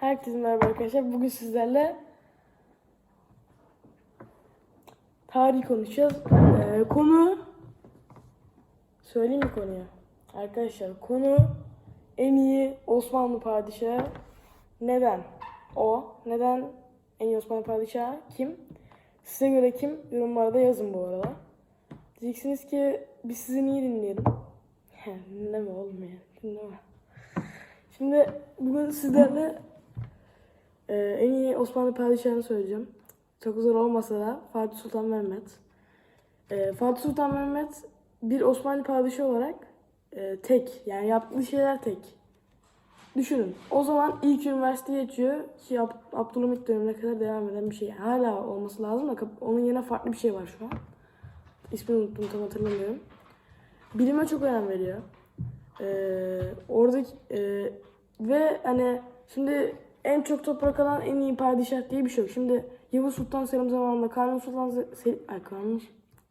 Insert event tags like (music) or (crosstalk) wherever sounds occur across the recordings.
Herkese merhaba arkadaşlar. Bugün sizlerle tarih konuşacağız. Ee, konu söyleyeyim mi konuyu? Arkadaşlar konu en iyi Osmanlı padişahı neden? O. Neden en iyi Osmanlı padişahı kim? Size göre kim? Yorumlarda yazın bu arada. Diyeceksiniz ki biz sizi niye dinleyelim? (laughs) Dinleme oğlum ya. Dinleme. Şimdi bugün sizlerle ee, en iyi Osmanlı padişahını söyleyeceğim. Çok zor olmasa da Fatih Sultan Mehmet. Ee, Fatih Sultan Mehmet bir Osmanlı padişahı olarak e, tek. Yani yaptığı şeyler tek. Düşünün. O zaman ilk üniversiteye geçiyor ki Ab- Abdülhamit dönemine kadar devam eden bir şey. Hala olması lazım da onun yerine farklı bir şey var şu an. İsmini unuttum tam hatırlamıyorum. Bilime çok önem veriyor. Ee, oradaki e, ve hani şimdi en çok toprak alan en iyi padişah diye bir şey yok. Şimdi Yavuz Sultan Selim zamanında Kanuni Sultan Se- Selim, ay Kanuni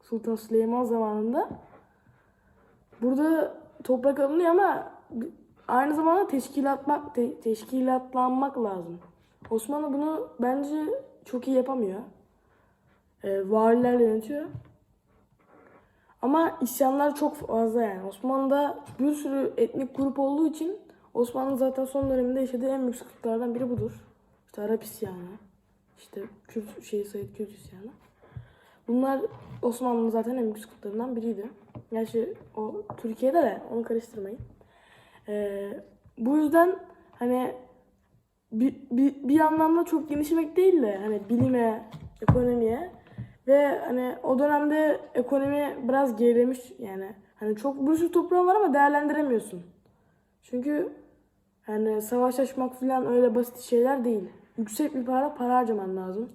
Sultan Süleyman zamanında burada toprak alınıyor ama aynı zamanda teşkilatmak te- teşkilatlanmak lazım. Osmanlı bunu bence çok iyi yapamıyor. Ee, valilerle yönetiyor. Ama isyanlar çok fazla yani. Osmanlı'da bir sürü etnik grup olduğu için Osmanlı zaten son döneminde yaşadığı en büyük sıkıntılardan biri budur. İşte Arap isyanı, işte Kürt, şey Said Kürt isyanı. Bunlar Osmanlı'nın zaten en büyük sıkıntılarından biriydi. Gerçi o Türkiye'de de onu karıştırmayın. Ee, bu yüzden hani bir, bir, bir anlamda çok genişlemek değil de hani bilime, ekonomiye ve hani o dönemde ekonomi biraz gerilemiş yani. Hani çok bir sürü toprağın var ama değerlendiremiyorsun. Çünkü yani savaş açmak falan öyle basit şeyler değil. Yüksek bir para para harcaman lazım.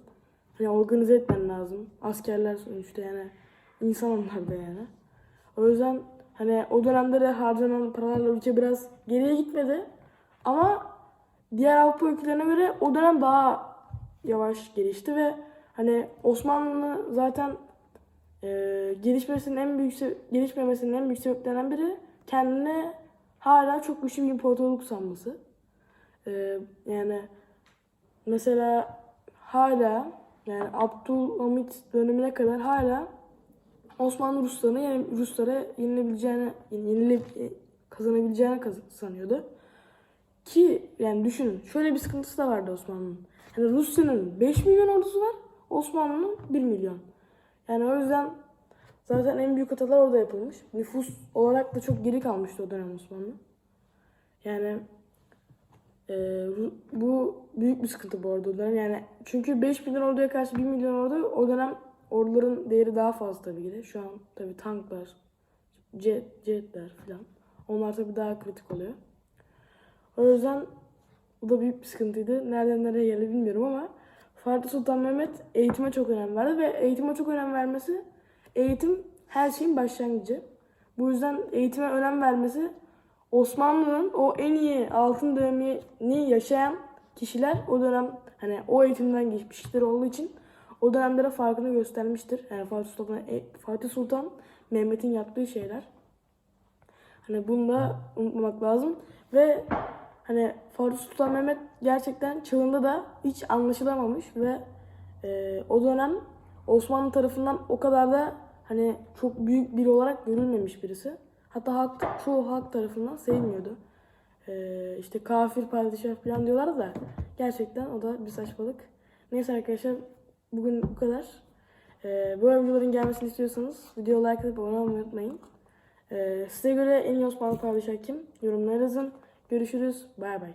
Hani organize etmen lazım. Askerler sonuçta yani insan onlar da yani. O yüzden hani o dönemde de harcanan paralarla ülke biraz geriye gitmedi. Ama diğer Avrupa ülkelerine göre o dönem daha yavaş gelişti ve hani Osmanlı zaten e, gelişmesinin en büyük gelişmemesinin en büyük sebeplerinden biri kendine hala çok güçlü bir imparatorluk sanması. E, yani mesela hala yani Abdülhamit dönemine kadar hala Osmanlı Ruslarına yani Ruslara yenilebileceğini yenile, kazanabileceğini kaz- sanıyordu. Ki yani düşünün şöyle bir sıkıntısı da vardı Osmanlı'nın. Yani Rusya'nın 5 milyon ordusu var, Osmanlı'nın 1 milyon. Yani o yüzden zaten en büyük hatalar orada yapılmış. Nüfus olarak da çok geri kalmıştı o dönem Osmanlı. Yani e, bu büyük bir sıkıntı bu arada o dönem. Yani çünkü 5 milyon orduya karşı 1 milyon ordu o dönem orduların değeri daha fazla tabii ki de. Şu an tabii tanklar, jet, jetler falan. Onlar tabii daha kritik oluyor. O yüzden bu da büyük bir sıkıntıydı. Nereden nereye geldi bilmiyorum ama Fatih Sultan Mehmet eğitime çok önem verdi ve eğitime çok önem vermesi eğitim her şeyin başlangıcı. Bu yüzden eğitime önem vermesi Osmanlı'nın o en iyi altın dönemini yaşayan kişiler o dönem hani o eğitimden geçmiş kişiler olduğu için o dönemlere farkını göstermiştir. Yani Fatih Sultan, e, Fatih Sultan Mehmet'in yaptığı şeyler. Hani bunu da unutmamak lazım. Ve hani Fatih Sultan Mehmet gerçekten çağında da hiç anlaşılamamış ve e, o dönem Osmanlı tarafından o kadar da hani çok büyük biri olarak görülmemiş birisi. Hatta halk, çoğu halk tarafından sevmiyordu. E, işte kafir padişah falan diyorlar da gerçekten o da bir saçmalık. Neyse arkadaşlar bugün bu kadar. E, böyle videoların gelmesini istiyorsanız videoya like atıp abone olmayı unutmayın. Ee, size göre en iyi Osmanlı padişahı kim? Yorumlara yazın. Görüşürüz. Bay bay.